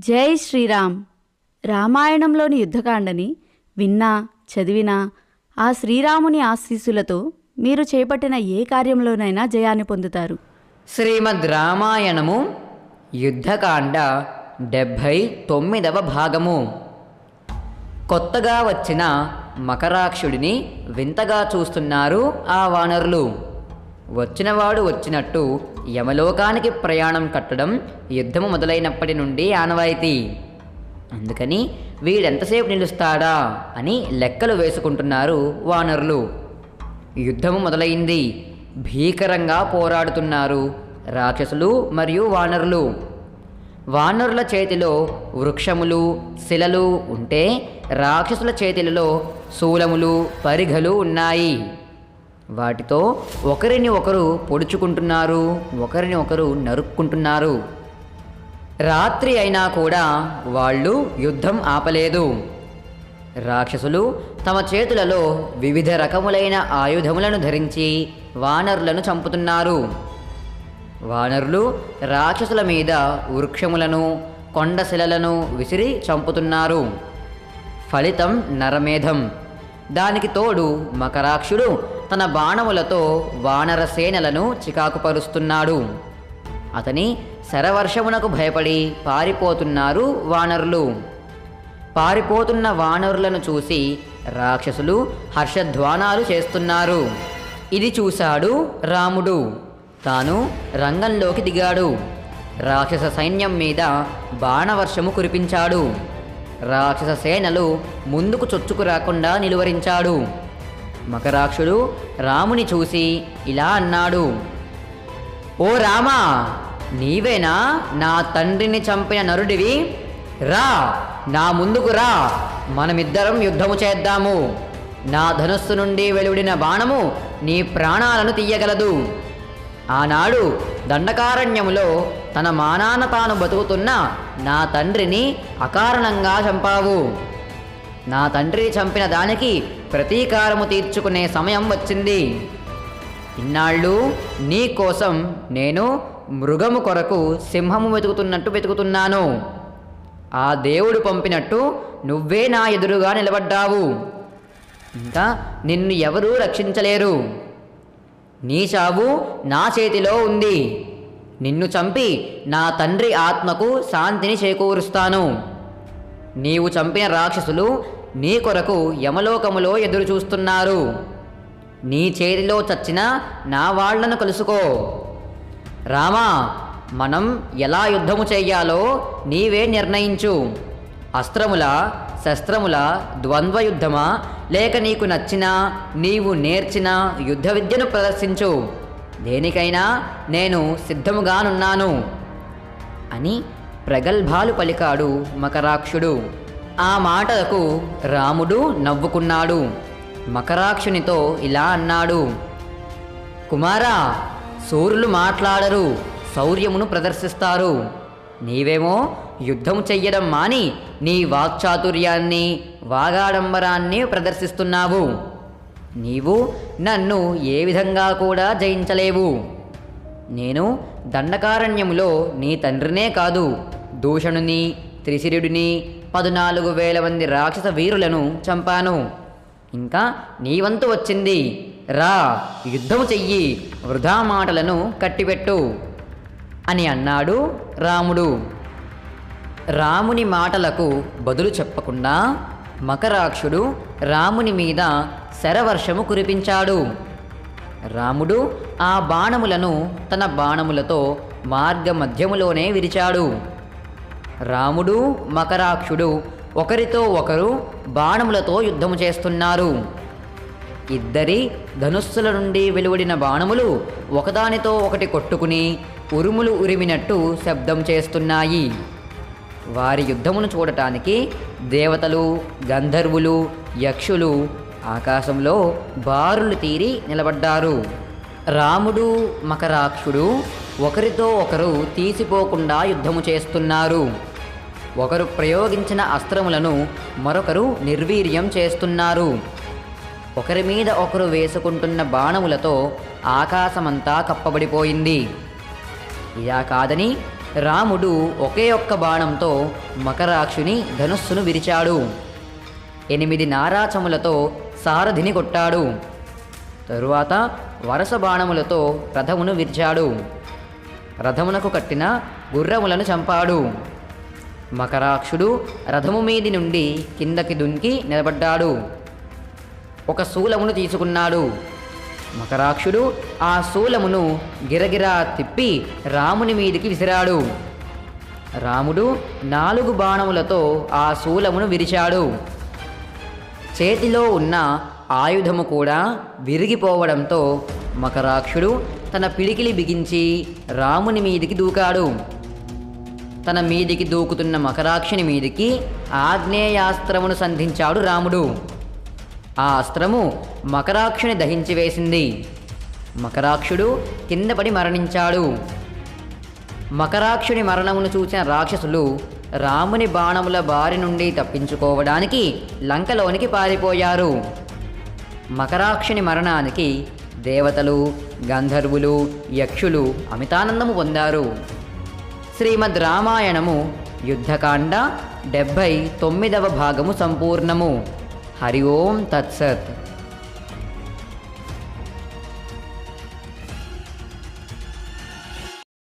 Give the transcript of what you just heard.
జై శ్రీరామ్. రామాయణంలోని యుద్ధకాండని విన్నా చదివినా ఆ శ్రీరాముని ఆశీస్సులతో మీరు చేపట్టిన ఏ కార్యంలోనైనా జయాన్ని పొందుతారు. శ్రీమద్ రామాయణము యుద్ధకాండ డెబ్భై తొమ్మిదవ భాగము. కొత్తగా వచ్చిన మకరాక్షుడిని వింతగా చూస్తున్నారు ఆ వానరులు. వచ్చినవాడు వచ్చినట్టు యమలోకానికి ప్రయాణం కట్టడం యుద్ధము మొదలైనప్పటి నుండి ఆనవాయితీ. అందుకని వీడెంతసేపు నిలుస్తాడా అని లెక్కలు వేసుకుంటున్నారు వానరులు. యుద్ధము మొదలైంది. భీకరంగా పోరాడుతున్నారు రాక్షసులు మరియు వానరులు. వానరుల చేతిలో వృక్షములు శిలలు ఉంటే రాక్షసుల చేతిలలో శూలములు పరిఘలు ఉన్నాయి. వాటితో ఒకరిని ఒకరు పొడుచుకుంటున్నారు ఒకరిని ఒకరు నరుక్కుంటున్నారు. రాత్రి అయినా కూడా వాళ్ళు యుద్ధం ఆపలేదు. రాక్షసులు తమ చేతులలో వివిధ రకములైన ఆయుధములను ధరించి వానరులను చంపుతున్నారు. వానరులు రాక్షసుల మీద వృక్షములను కొండశిలలను విసిరి చంపుతున్నారు. ఫలితం నరమేధం. దానికి తోడు మకరాక్షుడు తన బాణములతో వానర సేనలను చికాకుపరుస్తున్నాడు. అతని శరవర్షమునకు భయపడి పారిపోతున్నారు వానరులు. పారిపోతున్న వానరులను చూసి రాక్షసులు హర్షధ్వానాలు చేస్తున్నారు. ఇది చూశాడు రాముడు. తాను రంగంలోకి దిగాడు. రాక్షస సైన్యం మీద బాణవర్షము కురిపించాడు. రాక్షస సేనలు ముందుకు చొచ్చుకు రాకుండా నిలువరించాడు. మకరాక్షుడు రాముని చూసి ఇలా అన్నాడు. ఓ రామా నీవేనా నా తండ్రిని చంపిన నరుడివి? రా నా ముందుకు రా మనమిద్దరం యుద్ధము చేద్దాము. నా ధనుస్సు నుండి వెలువడిన బాణము నీ ప్రాణాలను తీయగలదు. ఆనాడు దండకారణ్యములో తన మానాన తాను బతుకుతున్న నా తండ్రిని అకారణంగా చంపావు. నా తండ్రిని చంపిన దానికి ప్రతీకారము తీర్చుకునే సమయం వచ్చింది. ఇన్నాళ్ళు నీ కోసం నేను మృగము కొరకు సింహము వెతుకుతున్నట్టు వెతుకుతున్నాను. ఆ దేవుడు పంపినట్టు నువ్వే నా ఎదురుగా నిలబడ్డావు. ఇంకా నిన్ను ఎవరూ రక్షించలేరు. నీ చావు నా చేతిలో ఉంది. నిన్ను చంపి నా తండ్రి ఆత్మకు శాంతిని చేకూరుస్తాను. నీవు చంపిన రాక్షసులు నీ కొరకు యమలోకములో ఎదురు చూస్తున్నారు నీ చేతిలో చచ్చిన నా వాళ్ళను కలుసుకో. రామా మనం ఎలా యుద్ధము చేయాలో నీవే నిర్ణయించు. అస్త్రముల శస్త్రముల ద్వంద్వ యుద్ధమా లేక నీకు నచ్చిన నీవు నేర్చిన యుద్ధ విద్యను ప్రదర్శించు. దేనికైనా నేను సిద్ధముగానున్నాను. అని ప్రగల్భాలు పలికాడు మకరాక్షుడు. ఆ మాటలకు రాముడు నవ్వుకున్నాడు. మకరాక్షునితో ఇలా అన్నాడు. కుమారా సూర్యులు మాట్లాడరు శౌర్యమును ప్రదర్శిస్తారు. నీవేమో యుద్ధం చెయ్యడం మాని నీ వాక్చాతుర్యాన్ని వాగాడంబరాన్ని ప్రదర్శిస్తున్నావు. నీవు నన్ను ఏ విధంగా కూడా జయించలేవు. నేను దండకారణ్యములో నీ తండ్రినే కాదు దూషణుని త్రిశిరుడిని పదునాలుగు వేల మంది రాక్షస వీరులను చంపాను. ఇంకా నీ వంతు వచ్చింది. రా యుద్ధము చెయ్యి వృధా మాటలను కట్టిపెట్టు అని అన్నాడు రాముడు. రాముని మాటలకు బదులు చెప్పకుండా మకరాక్షుడు రాముని మీద శరవర్షము కురిపించాడు. రాముడు ఆ బాణములను తన బాణములతో మార్గ మధ్యములోనే విరిచాడు. రాముడు మకరాక్షుడు ఒకరితో ఒకరు బాణములతో యుద్ధము చేస్తున్నారు. ఇద్దరి ధనుస్సుల నుండి వెలువడిన బాణములు ఒకదానితో ఒకటి కొట్టుకుని ఉరుములు ఉరిమినట్టు శబ్దం చేస్తున్నాయి. వారి యుద్ధమును చూడటానికి దేవతలు గంధర్వులు యక్షులు ఆకాశంలో బారులు తీరి నిలబడ్డారు. రాముడు మకరాక్షుడు ఒకరితో ఒకరు తీసిపోకుండా యుద్ధము చేస్తున్నారు. ఒకరు ప్రయోగించిన అస్త్రములను మరొకరు నిర్వీర్యం చేస్తున్నారు. ఒకరి మీద ఒకరు వేసుకుంటున్న బాణములతో ఆకాశమంతా కప్పబడిపోయింది. ఇలా కాదని రాముడు ఒకే ఒక్క బాణంతో మకరాక్షుని ధనుస్సును విరిచాడు. ఎనిమిది నారాచములతో సారథిని కొట్టాడు. తరువాత వరస బాణములతో రథమును విరిచాడు. రథమునకు కట్టిన గుర్రములను చంపాడు. మకరాక్షుడు రథము మీది నుండి కిందకి దుంకి నిలబడ్డాడు. ఒక శూలమును తీసుకున్నాడు. మకరాక్షుడు ఆ శూలమును గిరగిరా తిప్పి రాముని మీదికి విసిరాడు. రాముడు నాలుగు బాణములతో ఆ శూలమును విరిచాడు. చేతిలో ఉన్న ఆయుధము కూడా విరిగిపోవడంతో మకరాక్షుడు తన పిడికిలి బిగించి రాముని మీదికి దూకాడు. తన మీదికి దూకుతున్న మకరాక్షుని మీదికి ఆగ్నేయాస్త్రమును సంధించాడు రాముడు. ఆ అస్త్రము మకరాక్షుని దహించి వేసింది. మకరాక్షుడు కిందపడి మరణించాడు. మకరాక్షుని మరణమును చూసిన రాక్షసులు రాముని బాణముల బారి నుండి తప్పించుకోవడానికి లంకలోనికి పారిపోయారు. మకరాక్షుని మరణానికి దేవతలు గంధర్వులు యక్షులు అమితానందము పొందారు. శ్రీమద్ రామాయణము యుద్ధకాండ డెబ్భై తొమ్మిదవ భాగము సంపూర్ణము. హరి ఓం తత్సత్.